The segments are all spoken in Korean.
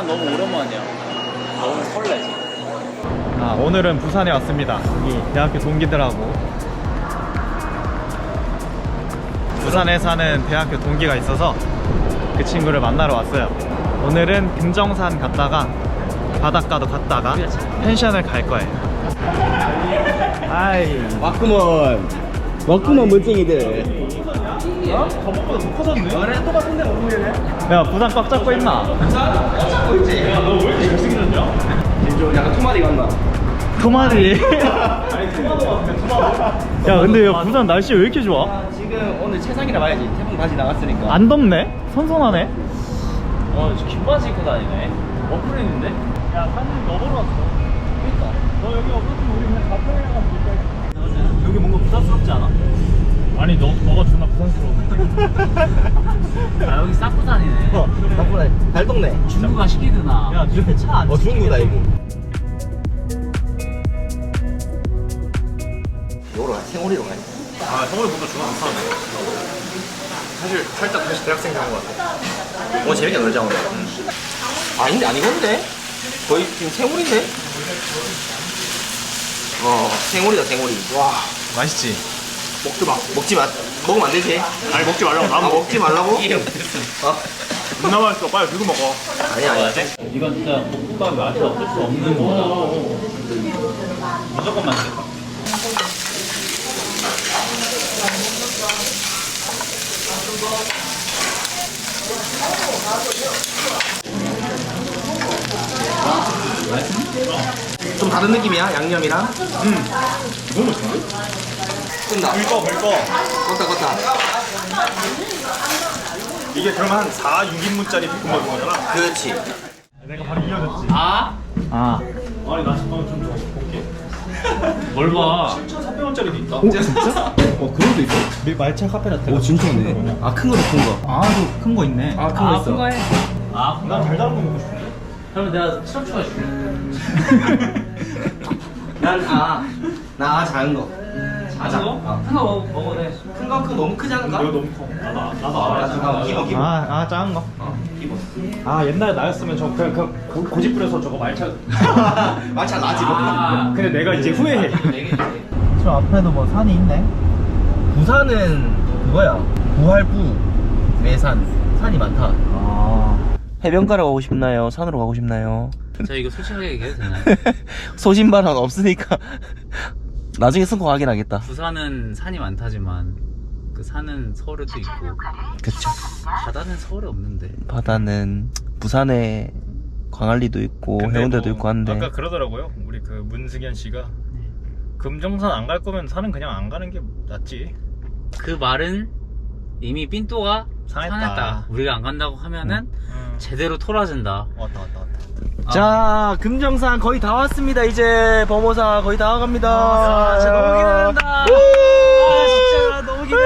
부산 너무 오랜만이야. 너무 설레지. 아, 오늘은 부산에 왔습니다. 여기 대학교 동기들하고 부산에 사는 대학교 동기가 있어서 그 친구를 만나러 왔어요. 오늘은 금정산 갔다가 바닷가도 갔다가 펜션을 갈 거예요. 아이. 왔구먼 왔구먼 물쟁이들 어? 저번보다 더 커졌네? 그래 똑같은데 얼굴이네 야 부산 꽉 잡고 있나? 잡고 있지 야 너 왜 이렇게 잘생겼냐? 약간 투마리 같나 토마리 아니 토마토 같아 토마토 야 근데 야 부산 날씨 왜 이렇게 좋아? 아, 지금 오늘 최상이라 봐야지 태풍 다시 나갔으니까 안 덥네? 선선하네? 어, 저 긴바지 입고 다니네. 어플 있는데? 야 사진 너 보러 왔어 그니까 너 여기 없었으면 우리 그냥 가평이랑 가면 될까 여기 뭔가 부산스럽지 않아? 아니 너, 너가 존나 부산스러워 아, 여기 싹부산이네. 어 바쁘다 달동네. 중구가 시키드나. 야 옆에 차안 어 중구다 이거. 요로 가 생오리로 가야 아 서울 보다 존나 좋다네. 사실 살짝 다시 대학생 된것 같아. 오늘 재밌게 놀자 오늘. 아닌데 아니건데? 거의 지금 생오리인데? 어 생오리다 생오리. 와. 맛있지? 먹지 마. 먹지 마. 먹으면 안 되지. 아니 먹지 말라고. 아 먹지 말라고? 어? 존나 맛있어. 빨리 들고 먹어. 아니야 아니야 이건 진짜 볶음밥이 맛이 없을 수 없는 거다. 무조건 맛있겠다. 좀 다른 느낌이야 양념이랑? 너무 맛있는데? 끈다. 물꺼 물꺼 껐다 껐다. 이게 그러면 한 4, 6인분짜리 볶음밥인 거잖아. 그렇지. 내가 바로 이어졌지. 아? 아. 아니 나 잠깐만 좀 줘, 볼게. 뭘 봐. 7,400원짜리도 있다. 어 진짜? 어 그런 거 있어? 말차 카페라떼. 오 진짜네. 아 큰 거도 큰거. 아또 큰거 있네. 아, 큰 거 있어. 거 해. 아, 난 달달한 거 먹고 싶은데. 그러면 내가 시럽 추가해줄게. 난 아나 작은 거 작은 거? 어. 큰거 먹- 먹어도 돼. 큰거 큰 너무 크지 않을까? 이거 너무 커 나도, 나도 아, 알아 잠깐만 기본 기본 아, 아 작은 거? 어 기본 아 옛날에 나였으면 저 그냥, 그냥 고, 고집 부려서 저거 말차 마차 나지 아. 근데 내가 이제 후회해 네. 저 앞에도 뭐 산이 있네 부산은 그거야 부활부 매산 산이 많다 아 해변가로 가고 싶나요? 산으로 가고 싶나요? 저 이거 솔직하게 얘기해도 되나요? 소신발언 없으니까 나중에 승고 확인하겠다. 부산은 산이 많다지만 그 산은 서울에도 있고. 그쵸. 바다는 서울에 없는데. 바다는 부산에 광안리도 있고 해운대도 있고 한데. 아까 그러더라고요. 우리 그 문승현 씨가. 금정산 안 갈 거면 산은 그냥 안 가는 게 낫지. 그 말은 이미 삔또가 상했다. 상했다. 우리가 안 간다고 하면은 음. 제대로 토라진다. 왔다 왔다 왔다 자 금정산 거의 다 왔습니다 이제 범호사 거의 다 와갑니다 아, 진짜 너무 기대된다. 우! 아, 진짜 너무 기대돼.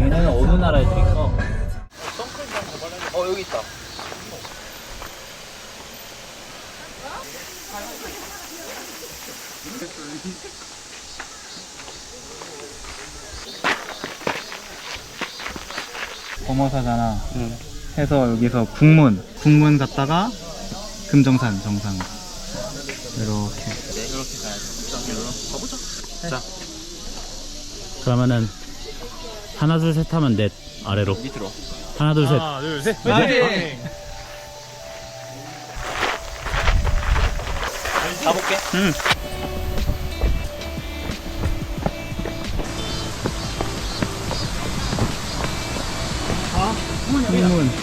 여기는 어느 나라 애들일까? 어 여기 있다 범어사잖아 응. 해서 여기서 국문 국문 갔다가 금정산 정상 이렇게 네 이렇게 가야지 가보자 자. 그러면은 하나 둘 셋 하면 넷 아래로. 밑으로 하나 둘 셋. 하나 둘셋 화이팅! 가볼게 응. 국문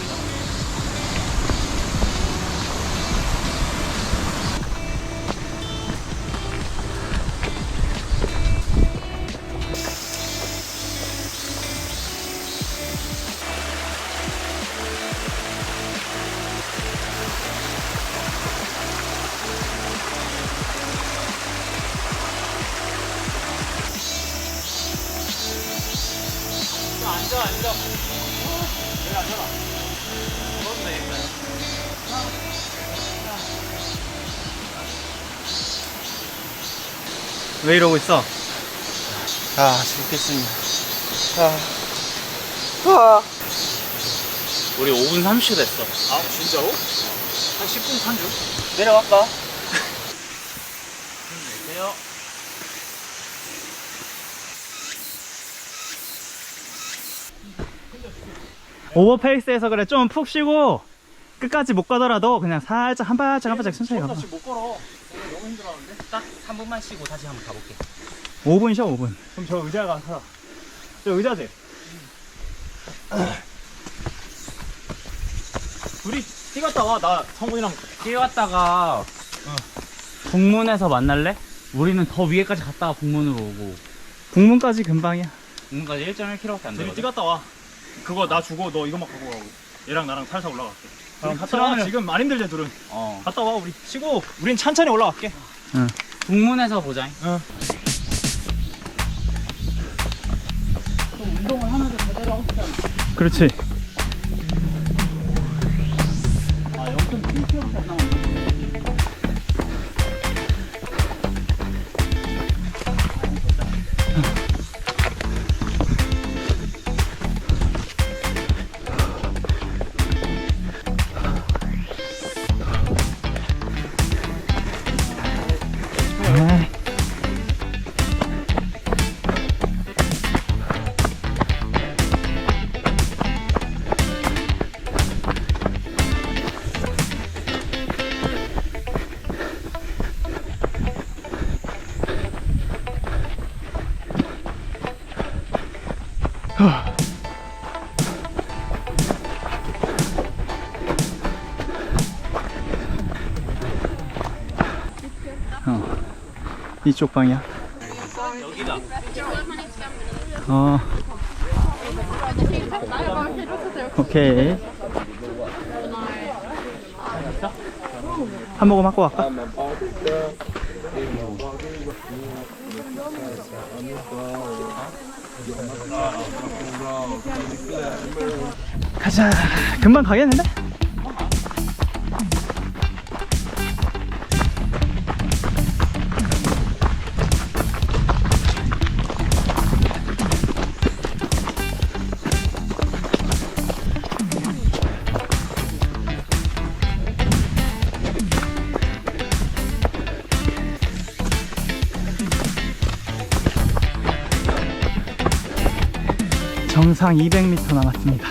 왜 이러고 있어? 아 죽겠습니다 아. 아. 우리 5분 30초 됐어. 아 진짜로? 한 10분 탄 줄? 내려갈까? 안녕하세요 오버페이스해서 그래 좀 푹 쉬고 끝까지 못 가더라도 그냥 살짝 한 발짝 한 발짝 천천히 가봐 못 걸어. 너무 힘들어하는데. 딱 3분만 쉬고 다시 한번 가볼게. 5분 쉬어 5분 그럼 저 의자 가서 저 의자지? 둘이 뛰갔다 와 나 성훈이랑 뛰어갔다가 북문에서 만날래? 우리는 더 위에까지 갔다가 북문으로 오고 북문까지 금방이야 북문까지 1.1km밖에 안 둘이 되거든. 뛰갔다 와 그거 나 주고 너 이것만 갖고 가고 얘랑 나랑 살살 올라갈게 그럼 갔다 와 트라우를- 지금 많이 힘들지 둘은 어. 갔다 와 우리 쉬고 우린 천천히 올라갈게 북문에서 보자. 응. 운동을 하나도 제대로 하고 싶지 않아. 그렇지 어. 이쪽 방이야 여기다. 어 오케이 한 모금 갖고 갈까? 가자 금방 가겠는데? 정상 200m 남았습니다.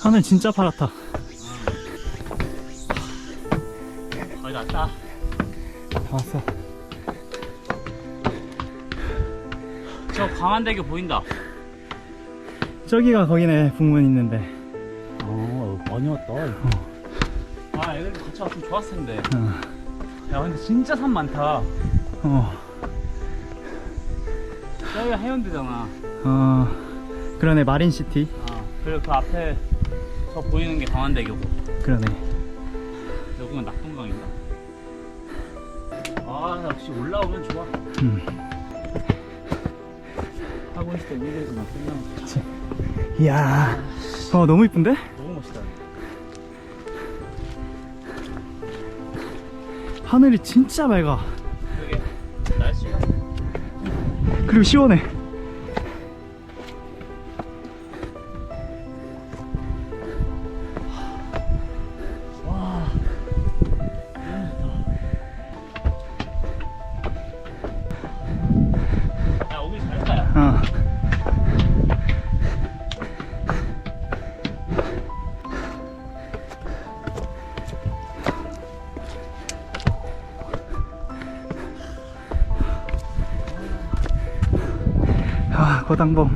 하늘 진짜 파랗다. 거의 다 왔다. 다 왔어. 저 광안대교 보인다. 저기가 거기네 북문 있는데. 어, 많이 왔다. 아, 애들 같이 왔으면 좋았을 텐데. 어. 야, 근데 진짜 산 많다. 어. 저기가 해운대잖아. 어. 그러네 마린시티. 아, 그리고 그 앞에 저 보이는 게 광안대교고. 그러네. 여기가 낙동강인가? 아, 역시 올라오면 좋아. 음. 하고 있을 때 위에서 막 끝나면 좋지. 이야. 어 너무 이쁜데? 너무 멋있다. 하늘이 진짜 맑아. 그리고 시원해. 아, 고당봉.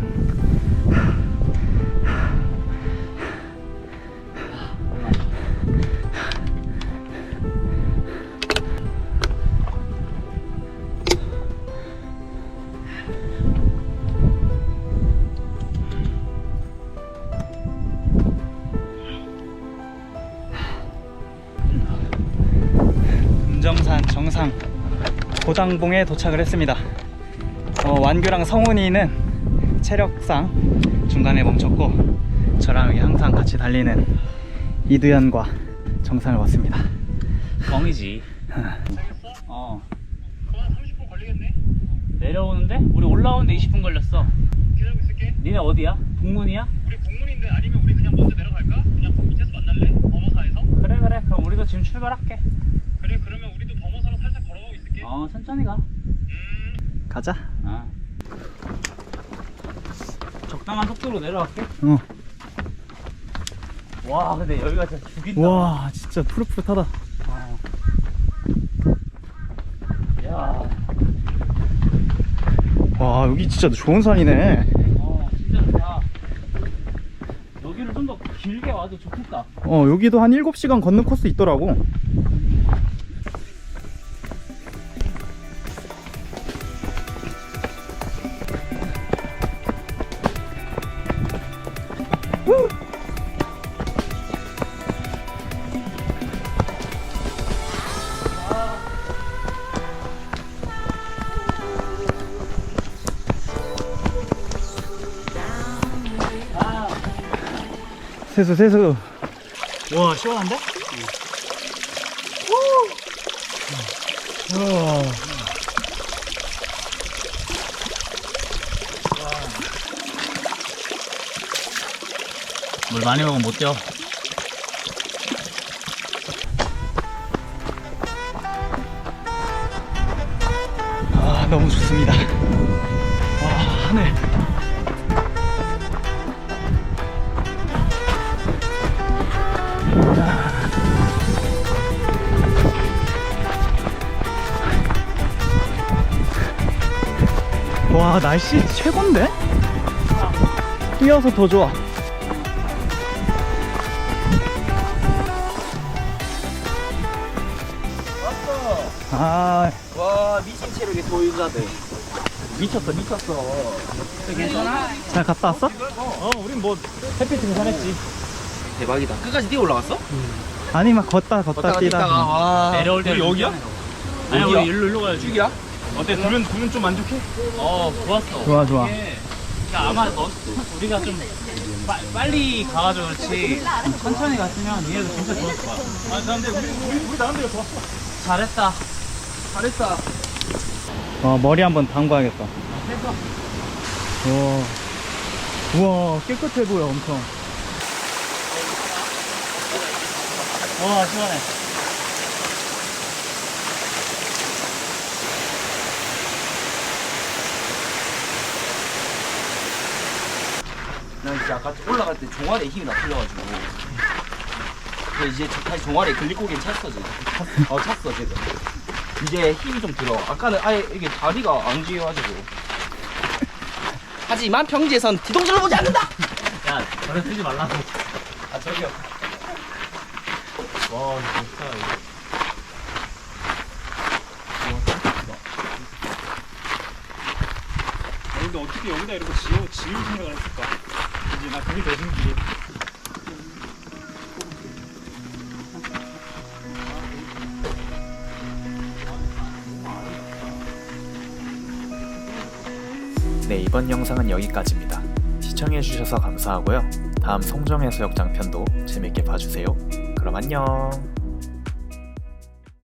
금정산 정상 고당봉에 도착을 했습니다. 어, 완규랑 성훈이는 체력상 중간에 멈췄고 저랑 여기 항상 같이 달리는 이두현과 정상을 왔습니다. 뻥이지. 어. 내려오는데? 우리 올라오는데 20분 걸렸어. 기다리고 있을게. 니네 어디야? 동문이야? 우리 공문인데 아니면 우리 그냥 먼저 내려갈까? 그냥 그 밑에서 만날래? 범어사에서? 그래 그래. 그럼 우리도 지금 출발할게. 그래 그러면 우리도 범어사로 살짝 걸어가고 있을게. 어 천천히 가. 음. 가자. 아. 적당한 속도로 내려갈게. 어. 와 근데 여기가 진짜 죽인다. 와, 진짜 푸릇푸릇하다. 아. 야. 와, 여기 진짜 좋은 산이네. 어 진짜 좋다. 여기를 좀 더 길게 와도 좋겠다. 어, 여기도 한 7시간 걷는 코스 있더라고. 세수, 세수. 와 시원한데? 우와. 물 많이 먹으면 못 뛰어. 아, 너무 좋습니다. 와, 하늘. 와, 날씨 최고인데? 뛰어서 더 좋아. 아, 와 미친 체력의 소유자들. 미쳤어 미쳤어. 괜찮아? 잘 갔다 왔어? 어 우린 뭐 햇빛 등산했지. 대박이다. 끝까지 뛰어 올라갔어? 아니, 막 걷다, 걷다, 뛰다. 와. 내려올 때 여기야? 아니 여기야? 우리 일로 일로 가야지. 죽이야? 어때? 둘은 둘은 좀 만족해? 어 좋았어. 좋아, 좋아. 이게 그러니까 아마 너 우리가 좀 빠, 빨리 가가지고 그렇지 천천히 갔으면 얘네도 진짜 좋았을 거야. 아 근데 우리 우리 우리 나름대로 좋았어. 잘했다. 잘했다. 어, 머리 한번 담가야겠다. 우와. 우와, 깨끗해 보여, 엄청. 와 시원해. 난 진짜 아까 올라갈 때 종아리에 힘이 나 풀려가지고. 근데 이제 다시 종아리에 글리코겐 찼어 지금. 어 찼어 지금. 이제 힘이 좀 들어. 아까는 아예 이게 다리가 안 움직여가지고. 하지만 평지에선 뒤통수를 보지 않는다. 야 저래 쓰지 말라고. 아 저기요. 와 진짜 이거. 근데 어떻게 여기다 이렇게 지우 지을 생각을 했을까? 이제 나 그게 더 신기해. 네, 이번 영상은 여기까지입니다. 시청해주셔서 감사하고요. 다음 송정해수욕장 편도 재밌게 봐주세요. 그럼 안녕.